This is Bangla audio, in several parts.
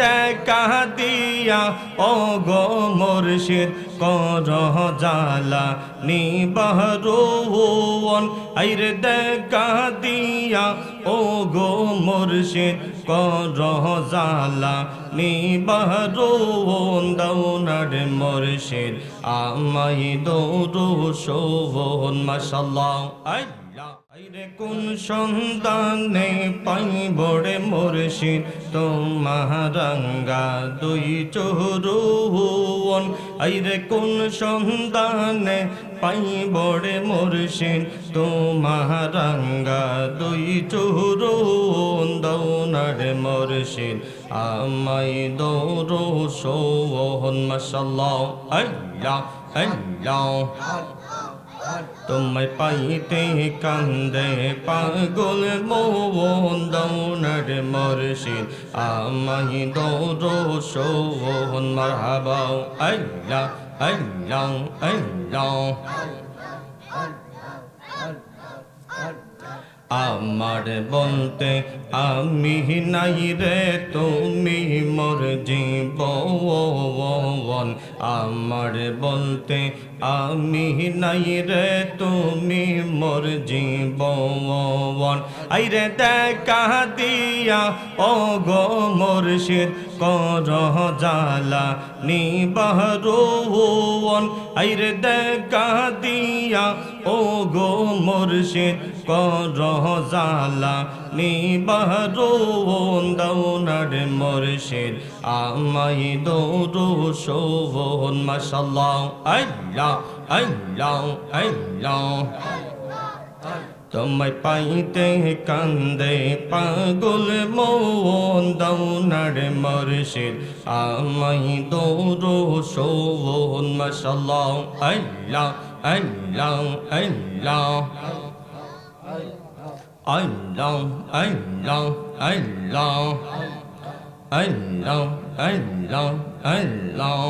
দেখা দিয়া ও গো মুর্শিদ। কর জালা নিবারুন আইরে দেখা দিয়া ও গো মুর্শিদ, কর জালা নিবারুন দৌনার মুর্শিদ আমাই দৌড়ু শোভন মাশাল্লাহ আল্লাহ, আইরে কোন সন্তানে পাইব রে মুর্শিদ তোমারঙ্গা দুই চোরুন আইরে কোন সন্তানে পাইব রে মুর্শিদ? তোমারঙ্গা দুই চোরুন দৌনার মুর্শিদ। আমাই দৌড়ো সোহন মাশাল্লাহ তোমায় পাইতে কান্দে পাগল মোহন, দৌনার মর্শিদ। আমায় দৌড়ো সোহন মারহাবাও আল্লাহ ấn lòng ấn lòng আমার বলতে আমি নাই রে তুমি মোর জীব জীবন আমার বলতে আমি নাই রে, তুমি মোর জীবন আইরে দেখা দিয়া ও গো মুর্শিদ, কর জালা নিবারুন আইরে দেখা দিয়া ও গো মুর্শিদ, কর জালা নিবারুন দৌনার মুর্শিদ আমাই দৌড়ু শোভন, মাশাল্লাহ আল্লাহ আল্লাহ আল্লাহ। তোমায় পাইতে কান্দে পাগল মন, দৌনার মরশিদ আমাই দৌরো শোন মশাল্লাহ আল্লাহ আল্লাহ আল্লাহ আল্লাহ আল্লাহ আল্লাহ আল্লাহ আল্লাহ আল্লাহ। আল্লাহ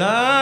لا